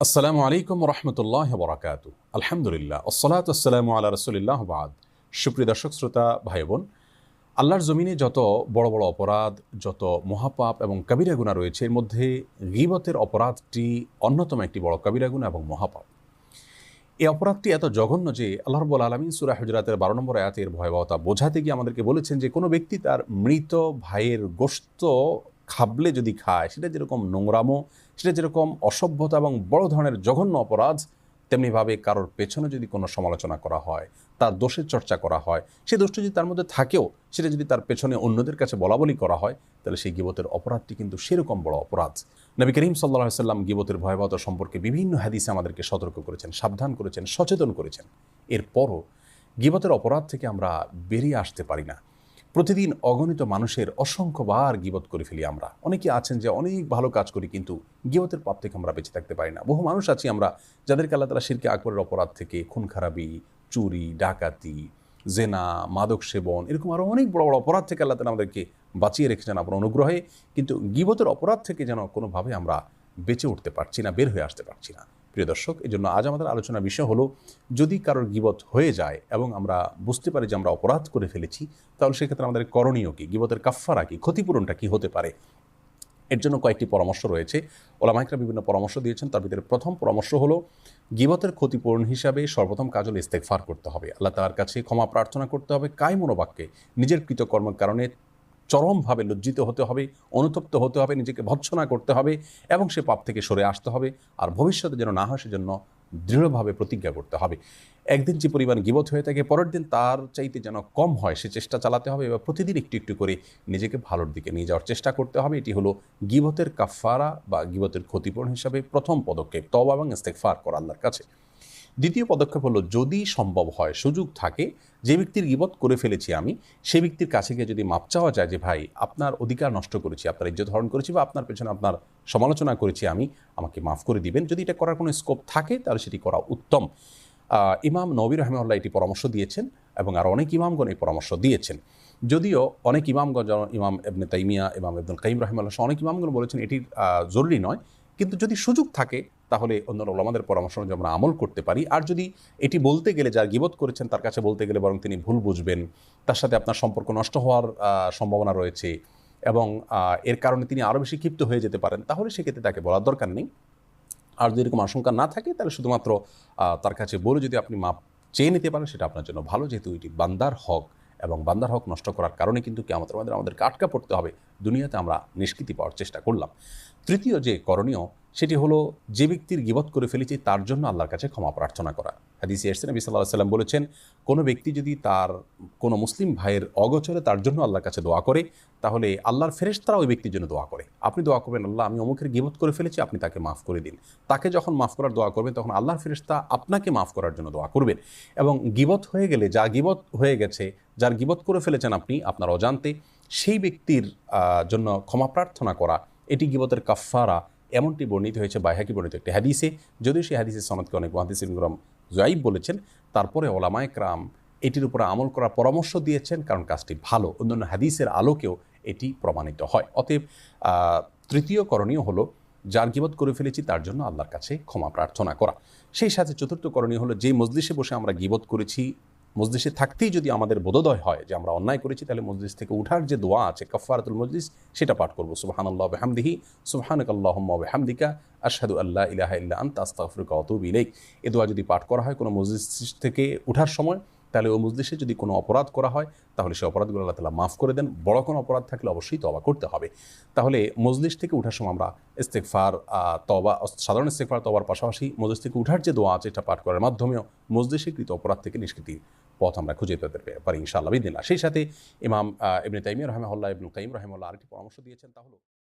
আসসালামু আলাইকুম রহমতুল্লাহ বরাকাত। আলহামদুলিল্লাহ। ওসলাত আসসালামু আল্লাহ রসুলিল্লাহ বাদ। সুপ্রিয় দর্শক, শ্রোতা ভাই বোন আল্লাহর জমিনে যত বড় বড় অপরাধ, যত মহাপাপ এবং কবিরা গুণা রয়েছে, এর মধ্যে গিবতের অপরাধটি অন্যতম একটি বড় কবিরা গুণা এবং মহাপাপ। এই অপরাধটি এত জঘন্য যে আল্লাহ রব্বুল আলমী সুরা হজরাতের বারো নম্বর আয়াতের ভয়াবহতা বোঝাতে গিয়ে আমাদেরকে বলেছেন যে কোনো ব্যক্তি তার মৃত ভাইয়ের গোস্ত খাবলে যদি খায়, সেটা যেরকম নোংরামো, সেটা যেরকম অসভ্যতা এবং বড় ধরনের জঘন্য অপরাধ, তেমনিভাবে কারোর পেছনে যদি কোনো সমালোচনা করা হয়, তার দোষের চর্চা করা হয়, সেই দোষটি যদি তার মধ্যে থাকেও, সেটা যদি তার পেছনে অন্যদের কাছে বলা বলি করা হয়, তাহলে সেই গিবতের অপরাধটি কিন্তু সেরকম বড় অপরাধ। নবী করিম সাল্লাহ সাল্লাম গিবতের ভয়াবহতা সম্পর্কে বিভিন্ন হাদিসে আমাদেরকে সতর্ক করেছেন, সাবধান করেছেন, সচেতন করেছেন। এরপরও গিবতের অপরাধ থেকে আমরা বেরিয়ে আসতে পারি না। প্রতিদিন অগণিত মানুষের অসংখ্যবার গিবত করে ফেলি আমরা। অনেকে আছেন যে অনেক ভালো কাজ করি কিন্তু গিবতের পাপ থেকে আমরা বেঁচে থাকতে পারি না। বহু মানুষ আছি আমরা যাদেরকে আল্লাহ তালা শিরকে আকবরের অপরাধ থেকে খুন খারাপি চুরি, ডাকাতি, জেনা, মাদক সেবন এরকম আরও অনেক বড় বড় অপরাধ থেকে আল্লাহ তালা আমাদেরকে বাঁচিয়ে রেখেছেন আপনার অনুগ্রহে। কিন্তু গিবতের অপরাধ থেকে যেন কোনোভাবে আমরা বেঁচে উঠতে পারছি না, বের হয়ে আসতে পারছি না। প্রিয় দর্শক এই জন্য আজ আমাদের আলোচনার বিষয় হলো, যদি কারোর গিবত হয়ে যায় এবং আমরা বুঝতে পারি যে আমরা অপরাধ করে ফেলেছি, তাহলে সেক্ষেত্রে আমাদের করণীয় কী? গিবতের কাফফারা কী? ক্ষতিপূরণটা কী হতে পারে? এর জন্য কয়েকটি পরামর্শ রয়েছে। ওলামাইকরা বিভিন্ন পরামর্শ দিয়েছেন। তার ভিতরে প্রথম পরামর্শ হলো, গিবতের ক্ষতিপূরণ হিসাবে সর্বপ্রথম কাজ হলো ইস্তেকফার করতে হবে। আল্লাহ তালার কাছে ক্ষমা প্রার্থনা করতে হবে কায় মনোবাক্যে নিজের কৃতকর্মের কারণে চরমভাবে লজ্জিত হতে হবে, অনুতপ্ত হতে হবে, নিজেকে ভৎসনা করতে হবে এবং সে পাপ থেকে সরে আসতে হবে আর ভবিষ্যতে যেন না হয় সেজন্য দৃঢ়ভাবে প্রতিজ্ঞা করতে হবে। একদিন যে পরিমাণ গিবত হয়ে থাকে, পরের দিন তার চাইতে যেন কম হয় সে চেষ্টা চালাতে হবে এবং প্রতিদিন একটু একটু করে নিজেকে ভালোর দিকে নিয়ে যাওয়ার চেষ্টা করতে হবে। এটি হলো গিবতের কাফারা বা গিবতের ক্ষতিপূরণ হিসাবে প্রথম পদক্ষেপ তবা এবং ইস্তেকফার করা আল্লাহর কাছে। দ্বিতীয় পদক্ষেপ হলো, যদি সম্ভব হয়, সুযোগ থাকে, যে ব্যক্তির গিবত করে ফেলেছি আমি সেই ব্যক্তির কাছে গিয়ে যদি মাপ চাওয়া যায় যে, ভাই, আপনার অধিকার নষ্ট করেছি, আপনার ইজ্জত হরণ করেছি বা আপনার পেছনে আপনার সমালোচনা করেছি আমি, আমাকে মাফ করে দিবেন। যদি এটা করার কোনো স্কোপ থাকে, তাহলে সেটি করা উত্তম। ইমাম নবী রহমাল্লাহ এটি পরামর্শ দিয়েছেন এবং আর অনেক ইমামগণ এই পরামর্শ দিয়েছেন। যদিও অনেক ইমামগণ, যেমন ইমাম এবনে তাইমিয়া, ইমাম আব্দুল কাইম রহমাল্লাহ অনেক ইমামগণ বলেছেন এটির জরুরি নয়। কিন্তু যদি সুযোগ থাকে তাহলে অন্য ওলামাদের পরামর্শ অনুযায়ী আমরা আমল করতে পারি। আর যদি এটি বলতে গেলে, যার গিবত করেছেন, তার কাছে বলতে গেলে বরং তিনি ভুল বুঝবেন, তার সাথে আপনার সম্পর্ক নষ্ট হওয়ার সম্ভাবনা রয়েছে এবং এর কারণে তিনি আরও বেশি ক্ষিপ্ত হয়ে যেতে পারেন, তাহলে সেক্ষেত্রে তাকে বলার দরকার নেই। আর যদি এরকম আশঙ্কা না থাকে, তাহলে শুধুমাত্র তার কাছে বলে যদি আপনি মাপ চেয়ে নিতে পারেন, সেটা আপনার জন্য ভালো, যেহেতু এটি বান্দার হক এবং বান্দার হক নষ্ট করার কারণে কিন্তু কেমন আমাদের আমাদেরকে আটকা পড়তে হবে। দুনিয়াতে আমরা নিষ্কৃতি পাওয়ার চেষ্টা করলাম। তৃতীয় যে করণীয়, সেটি হলো যে ব্যক্তির গিবত করে ফেলেছি, তার জন্য আল্লাহর কাছে ক্ষমা প্রার্থনা করা। হাদিসি এরসেন নবী সাল্লাহ সাল্লাম বলেছেন, কোনো ব্যক্তি যদি তার, কোনো মুসলিম ভাইয়ের অগোচরে তার জন্য আল্লাহর কাছে দোয়া করে, তাহলে আল্লাহর ফেরেশতারা ওই ব্যক্তির জন্য দোয়া করে। আপনি দোয়া করবেন, আল্লাহ, আমি অমুকের গিবত করে ফেলেছি, আপনি তাকে মাফ করে দিন। তাকে যখন মাফ করার দোয়া করবেন, তখন আল্লাহর ফেরেশতা আপনাকে মাফ করার জন্য দোয়া করবেন। এবং গিবত হয়ে গেলে, যা গিবত হয়ে গেছে, যার গিবত করে ফেলেছেন আপনি, আপনার অজান্তে সেই ব্যক্তির জন্য ক্ষমা প্রার্থনা করা, এটি গিবতের কাফারা এমনটি বর্ণিত হয়েছে, বাইহাকি বর্ণিত একটি হাদিসে। যদিও সেই হাদিসের সনদকে অনেক মহাদিস ইকরাম জয়াইব বলেছেন, তারপরে ওলামায় ক্রাম এটির উপরে আমল করার পরামর্শ দিয়েছেন, কারণ কাজটি ভালো। অন্যান্য হাদিসের আলোকেও এটি প্রমাণিত হয়। অতএব তৃতীয় করণীয় হলো, যার গিবত করে ফেলেছি, তার জন্য আল্লাহর কাছে ক্ষমা প্রার্থনা করা। সেই সাথে চতুর্থ করণীয় হলো, যে মজলিসে বসে আমরা গিবত করেছি মসজিদে থাকতেই যদি আমাদের বোধোদয় হয় যে আমরা অন্যায় করেছি, তাহলে মসজিদ থেকে উঠার যে দোয়া আছে কফারাতুল মসজিদ সেটা পাঠ করব। সুবাহান আল্লাহ বেহামদিহি সুবাহানক আল্লাহ বেহামদিকা, আশহাদু আল্লাহ ইলাহা ইল্লা আন্ত, আস্তাগফিরুকা ওয়া আতুবু এ দোয়া যদি পাঠ করা হয় কোনো মসজিদ থেকে উঠার সময়, তাহলে ওই মসজিদে যদি কোনো অপরাধ করা হয়, তাহলে সেই অপরাধগুলো আল্লাহ তালা মাফ করে দেন। বড় কোনো অপরাধ থাকলে অবশ্যই তবা করতে হবে। তাহলে মজলিস থেকে উঠার সময় আমরা ইস্তেকফার তবা সাধারণ ইস্তেকফার তবার পাশাপাশি মজলিস থেকে উঠার যে দোয়া আছে, এটা পাঠ করার মাধ্যমেও মজলিসে কৃত অপরাধ থেকে নিষ্কৃতির পথ আমরা খুঁজে পেতে পারি ইনশাআল্লাহ বিদিনা সেই সাথে ইমাম ইবনে তাইমিয়া রহমাল্লাহ ইবনুল কাইম রহমাল্লাহ আরেকটি পরামর্শ দিয়েছেন তাহলে